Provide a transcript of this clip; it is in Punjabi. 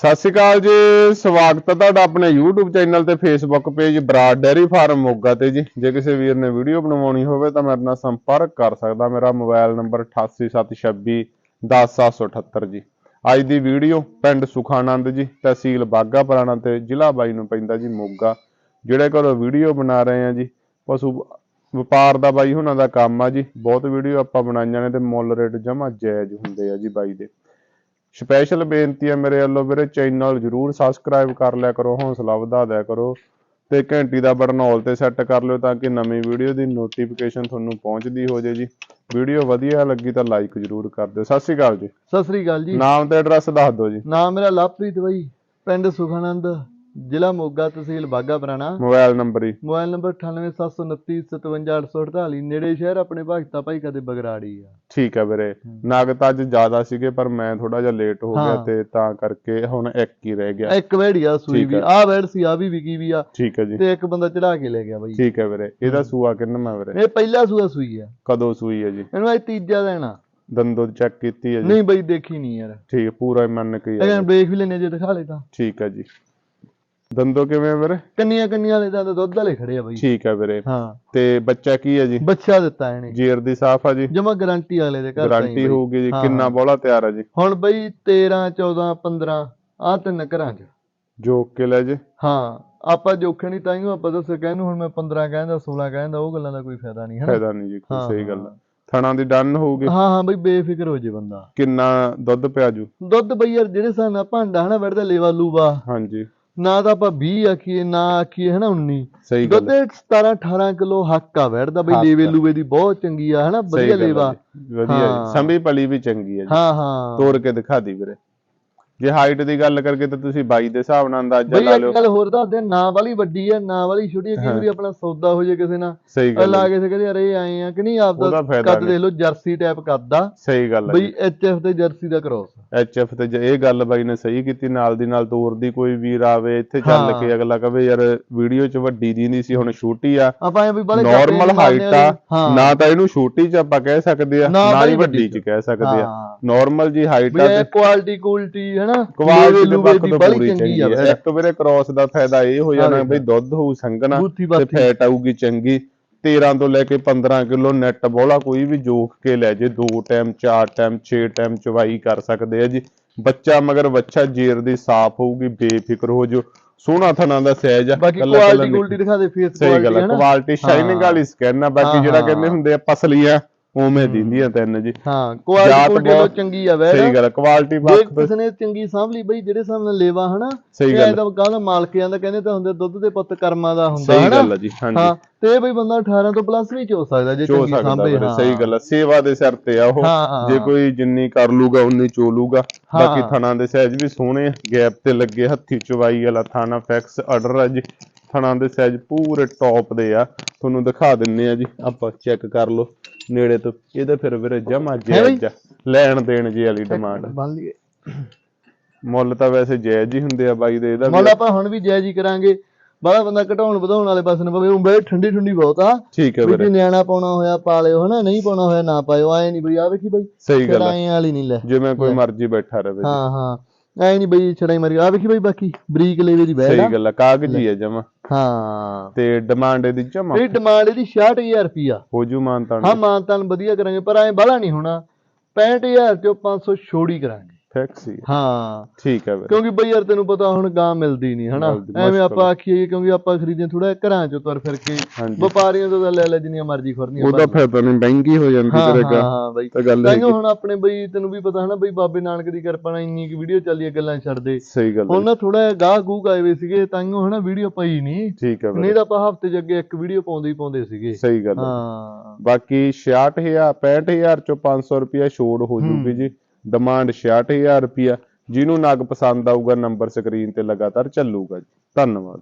ਸਤਿ ਸ਼੍ਰੀ ਅਕਾਲ ਜੀ, ਸਵਾਗਤ ਹੈ ਤੁਹਾਡਾ ਆਪਣੇ YouTube ਚੈਨਲ ਤੇ Facebook page Brar dairy farm Moga ਤੇ ਜੀ। ਜੇ ਕਿਸੇ ਵੀਰ ਨੇ ਵੀਡੀਓ ਬਣਵਾਉਣੀ ਹੋਵੇ ਤਾਂ ਮੇਰੇ ਨਾਲ ਸੰਪਰਕ ਕਰ ਸਕਦਾ। ਮੇਰਾ ਮੋਬਾਈਲ ਨੰਬਰ 8876 10778 ਜੀ। ਅੱਜ ਦੀ ਵੀਡੀਓ ਪਿੰਡ ਸੁਖਾਨੰਦ ਜੀ, ਤਹਿਸੀਲ ਬਾਗਾ ਪੁਰਾਣਾ ਤੇ ਜ਼ਿਲ੍ਹਾ ਬਾਈ ਨੂੰ ਪੈਂਦਾ ਜੀ ਮੋਗਾ। ਜਿਹੜੇ ਘਰੋਂ ਵੀਡੀਓ ਬਣਾ ਰਹੇ ਆ ਜੀ, ਪਸ਼ੂ ਵਪਾਰ ਦਾ ਬਾਈ ਹੁਣਾਂ ਦਾ ਕੰਮ ਆ ਜੀ। ਬਹੁਤ ਵੀਡੀਓ ਆਪਾਂ ਬਣਾਈਆਂ ਨੇ ਤੇ ਮੁੱਲ ਰੇਟ ਜਮਾ ਜਾਇਜ਼ ਹੁੰਦੇ ਆ ਜੀ ਬਾਈ ਦੇ। ਸਪੈਸ਼ਲ ਬੇਨਤੀ ਹੈ ਮੇਰੇ ਵੱਲੋਂ ਵੀਰੇ ਚੈਨਲ ਜਰੂਰ ਸਬਸਕ੍ਰਾਈਬ ਕਰ ਲਿਆ ਕਰੋ ਹੌਸਲਾ ਵਧਾ ਦਿਆ ਕਰੋ ਤੇ ਘੰਟੀ ਦਾ ਬਟਨ ਆਲ ਤੇ ਸੈੱਟ ਕਰ ਲਿਓ ਤਾਂ ਕਿ ਨਵੀਂ ਵੀਡੀਓ ਦੀ ਨੋਟੀਫਿਕੇਸ਼ਨ ਤੁਹਾਨੂੰ ਪਹੁੰਚਦੀ ਹੋ ਜੇ ਜੀ। ਵੀਡੀਓ ਵਧੀਆ ਲੱਗੀ ਤਾਂ ਲਾਈਕ ਜਰੂਰ ਕਰ ਦਿਓ। ਸਤਿ ਸ਼੍ਰੀ ਅਕਾਲ ਜੀ। ਸਤਿ ਸ੍ਰੀ ਅਕਾਲ ਜੀ। ਨਾਮ ਤੇ ਐਡਰੈਸ ਦੱਸ ਦਿਓ ਜੀ। ਨਾਮ ਮੇਰਾ ਲਵਪ੍ਰੀਤ ਬਾਈ ਪਿੰਡ ਸੁਖਾਨੰਦ। ਜ਼ਿਲ੍ਹਾ ਮੋਗਾ ਤਹਿਸੀਲ ਬਾਗਾ ਪੁਰਾਣਾ। ਮੋਬਾਈਲ ਨੰਬਰ ਜੀ। ਮੋਬਾਈਲ ਨੰਬਰ 9879957848 ਨੇੜੇ ਸ਼ਹਿਰ ਆਪਣੇ ਭਗਤਾ ਭਾਈ ਕਦੇ ਬਗਰਾੜੀ ਆ। ਠੀਕ ਹੈ। ਵੀਰੇ ਨਗਦ ਅੱਜ ਜ਼ਿਆਦਾ ਸੀਗੇ ਪਰ ਮੈਂ ਥੋੜਾ ਜਿਹਾ ਲੇਟ ਹੋ ਗਿਆ ਹਾਂ। ਤੇ ਤਾਂ ਕਰਕੇ ਹੁਣ ਇੱਕ ਹੀ ਰਹਿ ਗਿਆ। ਇੱਕ ਵੈੜੀ ਆ ਸੂਈ ਵੀ। ਆ। ਆ ਵੈੜ ਸੀ ਆ ਵੀ ਵਿਕੀ ਵੀ ਆ। ਠੀਕ ਹੈ ਜੀ। ਤੇ ਇੱਕ ਬੰਦਾ ਚੜਾ ਕੇ ਲੈ ਗਿਆ ਬਾਈ। ਠੀਕ ਹੈ ਵੀਰੇ। ਇਹਦਾ ਸੂਆ ਕਿੰਨਾ ਵੀਰੇ? ਇਹ ਪਹਿਲਾ ਸੂਆ ਸੂਈ ਆ। ਕਦੋਂ ਸੂਈ ਹੈ ਜੀ? ਇਹਨੂੰ ਅੱਜ ਤੀਜਾ ਦੇਣਾ। ਦੰਦੋਂ ਚੈੱਕ ਕੀਤੀ ਹੈ ਜੀ। ਨਹੀਂ ਬਾਈ ਦੇਖੀ ਨਹੀਂ ਯਾਰ। ਠੀਕ ਹੈ, ਪੂਰਾ ਹੀ ਮੰਨ ਕੇ ਹੀ ਹੈ ਜੀ। ਬ੍ਰੇਕ ਵੀ ਲੈਣੇ ਜੇ ਦਿਖਾ ਲੈ ਤਾਂ। ਠੀਕ ਹੈ ਜੀ। ਦੰਦੋ ਕਿਵੇਂ ਆ ਵੀਰੇ? ਕੰਨੀਆਂ ਕੰਨੀਆਂ ਵਾਲੇ ਤਾਂ ਦੁੱਧ ਵਾਲੇ ਖੜੇ ਆ ਬਾਈ। ਠੀਕ ਹੈ ਵੀਰੇ। ਹਾਂ। ਤੇ ਬੱਚਾ ਕੀ ਹੈ ਜੀ? ਬੱਚਾ ਦਿੱਤਾ ਇਹਨੇ। ਜੀਰ ਦੀ ਸਾਫ਼ ਆ ਜੀ? ਜਮਾ ਗਾਰੰਟੀ ਅਗਲੇ ਦੇ ਘਰ ਤਾਂ ਹੀ ਗਾਰੰਟੀ। ਹੋਊਗੀ ਜੀ। ਹਾਂ, ਕਿੰਨਾ ਹਾਂ। ਬੋਲਾ ਤਿਆਰ ਹੈ ਜੀ? ਹੁਣ ਬਈ 13 14 15 ਆ ਤਿੰਨ ਘਰਾਂ 'ਚ। ਜੋ ਕੇ ਲੈ ਜੀ। ਹਾਂ। ਆਪਾਂ ਜੋਖੇ ਨਹੀਂ ਤਾਈਓ ਆਪਾਂ ਦੱਸ ਕਹਿੰਨੂੰ ਹੁਣ ਮੈਂ 15 ਕਹਿੰਦਾ 16 ਕਹਿੰਦਾ ਉਹ ਗੱਲਾਂ ਦਾ ਕੋਈ ਫਾਇਦਾ ਨਹੀਂ ਹੈ ਫਾਇਦਾ ਨਹੀਂ ਜੀ ਕੋਈ ਹਾਂ, ਸਹੀ ਗੱਲ ਹਾਂ। ਆ। ਥਣਾ ਦੀ ਡਨ ਹੋਊਗੀ। ਹਾਂ ਹਾਂ ਬਈ ਬੇਫਿਕਰ ਹੋ ਜੇ ਬੰਦਾ। ਕਿੰਨਾ ਦੁੱਧ ਪਿਆ ਜੂ? ਦੁੱਧ ਬਈ ਯਾਰ ਜਿਹੜੇ ਨਾਲ ਭਾਂਡਾ ਹਨਾ ਵੜਦਾ ਲੇਵਾ ਲੂਵਾ। ਹਾਂਜੀ। ਨਾ ਤਾਂ ਆਪਾਂ 20 ਆਖੀਏ ਨਾ ਆਖੀਏ ਹਨਾ 19 ਸਹੀ ਗੱਲ ਦੁੱਧ ਹੈ, 17 18 ਕਿਲੋ ਹੱਕ ਆ ਵੜਦਾ ਬਈ ਲੇਵੇ ਆ। ਲੂਵੇ ਦੀ ਬਹੁਤ ਚੰਗੀ ਆ ਹਨਾ? ਵਧੀਆ ਲੇਵਾ। ਵਧੀਆ। ਸੰਭੀ ਪਲੀ ਵੀ ਚੰਗੀ ਹੈ ਜੀ। ਹਾਂ ਹਾਂ। ਤੋੜ ਕੇ ਦਿਖਾ ਦੀ ਵੀਰੇ। ਜੇ ਹਾਈਟ ਦੀ ਗੱਲ ਕਰਕੇ ਤਾਂ ਤੁਸੀਂ 22 ਦੇ ਹਿਸਾਬ ਨਾਲ ਅੰਦਾਜ਼ਾ ਬਈ ਲਾ ਇੱਕ ਲਿਓ। ਗੱਲ ਹੋਰ ਦੱਸਦੇ ਨਾ ਵਾਲੀ ਵੱਡੀ ਆ ਨਾ ਵਾਲੀ ਛੋਟੀ ਆ ਕਈ ਵਾਰੀ ਆਪਣਾ ਸੌਦਾ ਹੋ ਜੇ ਕਿਸੇ ਨਾਲ। ਸਹੀ ਗੱਲ ਲਾ ਹੈ, ਕੇ ਤੇ ਕਹਿੰਦੇ ਅਰੇ ਆਏ ਆ ਕਿ ਨਹੀਂ ਉਹਦਾ ਆਪਦਾ ਫਾਇਦਾ ਕੱਦ ਨਹੀਂ। ਦੇਖ ਲਓ ਜਰਸੀ ਟਾਈਪ ਕੱਦ ਸਹੀ ਗੱਲ ਹੈ ਬਈ ਐਚਐਫ ਤੇ ਜਰਸੀ ਦਾ ਕ੍ਰੋਸ ਐਚਐਫ ਤੇ ਜੇ ਇਹ ਗੱਲ ਬਾਈ ਨੇ ਸਹੀ ਕੀਤੀ ਨਾਲ ਦੀ ਨਾਲ ਤੋਰ ਦੀ ਕੋਈ ਵੀਰ ਆਵੇ ਇੱਥੇ ਚੱਲ ਹਾਂ। ਕੇ ਅਗਲਾ ਕਵੇ ਯਾਰ ਵੀਡੀਓ 'ਚ ਵੱਡੀ ਦੀ ਨਹੀਂ ਸੀ ਹੁਣ ਛੋਟੀ ਆ। ਆਪਾਂ ਐ ਵੀ ਬੜੇ ਨਾਰਮਲ ਹਾਈਟ ਆ ਹਾਂ। ਨਾ ਤਾਂ ਇਹਨੂੰ ਛੋਟੀ 'ਚ ਆਪਾਂ ਕਹਿ ਸਕਦੇ ਆ ਨਾ ਨਾ ਹੀ ਬਾਈ ਵੱਡੀ ਵੱਡੀ 'ਚ। ਕਹਿ ਸਕਦੇ ਆ। ਹਾਂ। ਨਾਰਮਲ ਜੀ ਹਾਈਟ ਆ ਤੇ ਕੁਆਲਿਟੀ ਕੁਆਲਿਟੀ ਹੈ ਨਾ ਕੁਆਲਿਟੀ ਦੇ ਪੱਖ ਤੋਂ ਬੜੀ ਪੂਰੀ ਚੰਗੀ ਆ। ਇੱਕ ਵੀਰੇ ਕ੍ਰਾਸ ਦਾ ਫਾਇਦਾ ਇਹ ਹੋ ਜਾਣਾ ਬਈ ਦੁੱਧ ਹੋਊ ਬੂਥੀ ਤੇ ਫੈਟ ਆਊਗੀ ਚੰਗੀ। 13 ਤੋਂ ਲੈ ਕੇ 15 ਕਿਲੋ ਨੈਟ ਬੋਲਾ ਕੋਈ ਵੀ ਜੋਖ ਕੇ ਲੈ ਜੇ। ਦੋ ਟਾਈਮ ਚਾਰ ਟਾਈਮ 6 ਟਾਈਮ ਚਵਾਈ ਕਰ ਸਕਦੇ ਆ ਜੀ। ਬੱਚਾ ਮਗਰ ਬੱਚਾ ਜੇਰ ਦੀ ਸਾਫ਼ ਹੋਊਗੀ ਬੇਫਿਕਰ ਹੋ ਜੋ ਸੋਹਣਾ ਥਣਾ ਦਾ ਸਹਿਜ ਆ। ਬਾਕੀ ਕੁਆਲਿਟੀ ਕੁਆਲਿਟੀ ਦਿਖਾ। ਦੇ ਫੇਸ ਸਹੀ ਗੱਲ ਕੁਆਲਿਟੀ ਸ਼ਾਈਨਿੰਗ। ਵਾਲੀ ਸਕਿਨ ਆ। ਬਾਕੀ ਜਿਹੜਾ। ਕਹਿੰਦੇ ਹੁੰਦੇ ਆ ਪਸਲੀਆਂ। ਉਵੇਂ ਦਿੰਦੀਆਂ ਤਿੰਨ ਜੀ। ਹਾਂ ਜਾਤ ਕੁਆਲਿਟੀ ਬਹੁਤ- ਚੰਗੀ ਆ ਵੈਸੇ ਸਹੀ ਗੱਲ ਕੁਆਲਿਟੀ ਜੇ ਕਿਸੇ ਨੇ ਚੰਗੀ ਸਾਂਭ ਲਈ ਬਈ ਜਿਹੜੇ ਹਿਸਾਬ ਨਾਲ ਲੇਵਾ ਹਨਾ ਸਹੀ ਇਹ ਗੱਲ ਤਾਂ ਕਹਿੰਦਾ ਮਾਲਕ ਜਾਂਦਾ ਕਹਿੰਦੇ ਤਾਂ ਹੁੰਦੇ ਦੁੱਧ ਦੇ ਪੁੱਤ ਕਰਮਾਂ ਦਾ ਹੁੰਦਾ ਸਹੀ ਹਨਾ। ਗੱਲ ਆ ਜੀ ਹਾਂਜੀ। ਹਾਂ ਤੇ ਬਈ ਬੰਦਾ 18 ਤੋਂ ਪਲੱਸ ਵੀ ਚੋ ਸਕਦਾ ਜੇ ਚੋ ਚੰਗੀ ਸਕਦਾ ਸਾਂਭੇ ਵੀਰੇ ਹਾਂ। ਸਹੀ ਗੱਲ ਆ ਸੇਵਾ ਦੇ ਸਿਰ ਤੇ ਆ ਉਹ। ਹਾਂ, ਹਾਂ, ਜੇ ਹਾਂ। ਕੋਈ ਜਿੰਨੀ ਕਰ ਲੂਗਾ ਉਨੀ ਚੋ ਲੂਗਾ। ਬਾਕੀ ਹਾਂ। ਥਣਾ ਦੇ ਸਾਈਜ਼ ਵੀ ਸੋਹਣੇ ਆ ਗੈਪ ਤੇ ਲੱਗੇ ਹੱਥੀ ਚਵਾਈ ਵਾਲਾ ਥਾਣਾ ਫੈਕਸ ਆਰਡਰ ਆ ਜੀ। ਥਣਾ ਦੇ ਸਾਈਜ਼ ਪੂਰੇ ਟੌਪ ਦੇ ਆ। ਤੁਹਾਨੂੰ ਦਿਖਾ ਦਿੰਨੇ ਆ ਜੀ। ਆਪਾਂ ਚੈੱਕ ਕਰ ਲਓ ਨੇੜੇ ਤੋਂ। ਇਹਦਾ ਫਿਰ ਵੀਰੇ ਜਮਾ ਜਾਇਜ਼ ਲੈਣ ਦੇਣ ਜੀ ਵਾਲੀ ਡਿਮਾਂਡ ਬੰਨ ਲਈਏ। ਮੁੱਲ ਤਾਂ ਵੈਸੇ ਜਾਇਜ਼ ਹੀ ਹੁੰਦੇ ਆ ਬਾਈ ਦੇ ਇਹਦਾ ਮੁੱਲ ਆਪਾਂ ਹੁਣ ਵੀ ਜਾਇਜ਼ ਹੀ ਕਰਾਂਗੇ। ਬਾਹਲਾ ਬੰਦਾ ਘਟਾਉਣ ਵਧਾਉਣ ਵਾਲੇ ਪਾਸੇ ਨੂੰ ਪਵੇ ਉਹ ਬਈ ਠੰਡੀ ਠੰਡੀ ਬਹੁਤ ਆ। ਠੀਕ ਹੈ ਵੀਰੇ। ਨਿਆਣਾ ਪਾਉਣਾ ਹੋਇਆ ਪਾ ਲਿਓ ਹਨਾ ਨਹੀਂ ਪਾਉਣਾ ਹੋਇਆ ਨਾ ਪਾਇਓ ਐ ਨਹੀਂ ਬਈ ਆ ਵੇਖੀ ਬਈ ਸਹੀ ਗੱਲ ਛੜਾਈ ਵਾਲੀ ਨਹੀਂ ਲੈ। ਜਿਵੇਂ ਕੋਈ ਮਰਜ਼ੀ ਬੈਠਾ ਰਵੇ ਹਾਂ ਹਾਂ। ਐ ਨਹੀਂ ਬਈ ਛੜਾਈ ਮਾਰੀ ਆ ਵੇਖੀ ਬਈ ਬਾਕੀ ਬਰੀਕ ਲੇਵੇ ਦੀ ਬੈਠ ਸਹੀ ਗੱਲ ਆ ਕਾਗਜ਼ੀ ਆ ਜਮਾ। ਹਾਂ। ਤੇ ਡਿਮਾਂਡ ਇਹਦੀ ਜਮਾ ਇਹ ਡਿਮਾਂਡ ਇਹਦੀ 66000 ਰੁਪਿਆ ਹੋ ਜੂ ਮਾਨਤਾਨ ਹਾਂ ਮਾਨਤਾਨ ਵਧੀਆ ਕਰਾਂਗੇ ਪਰ ਐ ਬਾਹਲਾ ਨਹੀਂ ਹੋਣਾ। 65000 ਚੋਂ 500 ਛੋੜੀ ਕਰਾਂਗੇ। ਫਿਕਸ ਹੀ। ਠੀਕ ਹੈ ਵੀਰੇ। ਕਿਉਂਕਿ ਬਈ ਯਾਰ ਤੈਨੂੰ ਪਤਾ ਹੁਣ ਗਾਂ ਮਿਲਦੀ ਨਹੀਂ ਹਨਾ? ਮਿਲਦੀ, ਐਵੇਂ ਮੁਸ਼ਕਿਲ ਆਪਾਂ ਆਖੀਏ ਕਿਉਂਕਿ ਆਪਾਂ ਖਰੀਦਦੇ ਥੋੜਾ ਘਰਾਂ ਚੋਂ ਤੁਰ ਫਿਰ ਕੇ ਹਾਂਜੀ। ਵਪਾਰੀਆਂ ਤੋਂ ਤਾਂ ਲੈ ਲੈ ਜਿੰਨੀਆਂ ਮਰਜ਼ੀ ਖੁਰਨੀਆਂ ਉਹਦਾ ਫਿਰ ਤਾਂ ਨਹੀਂ ਮਹਿੰਗੀ ਹੋ ਜਾਂਦੀ ਹਾਂ ਤੇਰੇ ਹਾਂ ਕਾ ਹਾਂ ਬਈ। ਤਾਂ ਗੱਲ ਤਾਂਹੀਓ ਹੈਗੀ ਹੁਣ ਆਪਣੇ ਬਈ ਤੈਨੂੰ ਵੀ ਪਤਾ ਹਨਾ ਬਈ ਬਾਬੇ ਨਾਨਕ ਦੀ ਕਿਰਪਾ ਨਾਲ ਇੰਨੀ ਕਿ ਵੀਡੀਓ ਚੱਲੀ ਹੈ ਗੱਲਾਂ ਛੱਡਦੇ ਸਹੀ ਗੱਲ ਹੁਣ ਹੈ ਨਾ ਥੋੜਾ ਗਾਹ ਗੂਗ ਆਏ ਵੇ ਸੀਗੇ ਤਾਂਹੀਓ ਹਨਾ ਵੀਡੀਓ ਪਈ ਨਹੀਂ ਠੀਕ ਹੈ ਨਹੀਂ ਵੀਰੇ ਤਾਂ ਆਪਾਂ ਹਫ਼ਤੇ ਚ ਅੱਗੇ ਇੱਕ ਵੀਡੀਓ ਪਾਉਂਦੇ ਹੀ ਪਾਉਂਦੇ ਸੀਗੇ। ਸਹੀ ਗੱਲ ਹੈ। ਹਾਂ। ਬਾਕੀ 66000 65000 ਚੋਂ 500 ਰੁਪਿਆ ਛੋੜ ਹੋ। ਜੂਗੀ ਜੀ। ਡਿਮਾਂਡ 66000 ਰੁਪਿਆ ਜਿਹਨੂੰ ਨਗ ਪਸੰਦ ਆਊਗਾ ਨੰਬਰ ਸਕਰੀਨ ਤੇ ਲਗਾਤਾਰ ਚੱਲੂਗਾ ਜੀ। ਧੰਨਵਾਦ।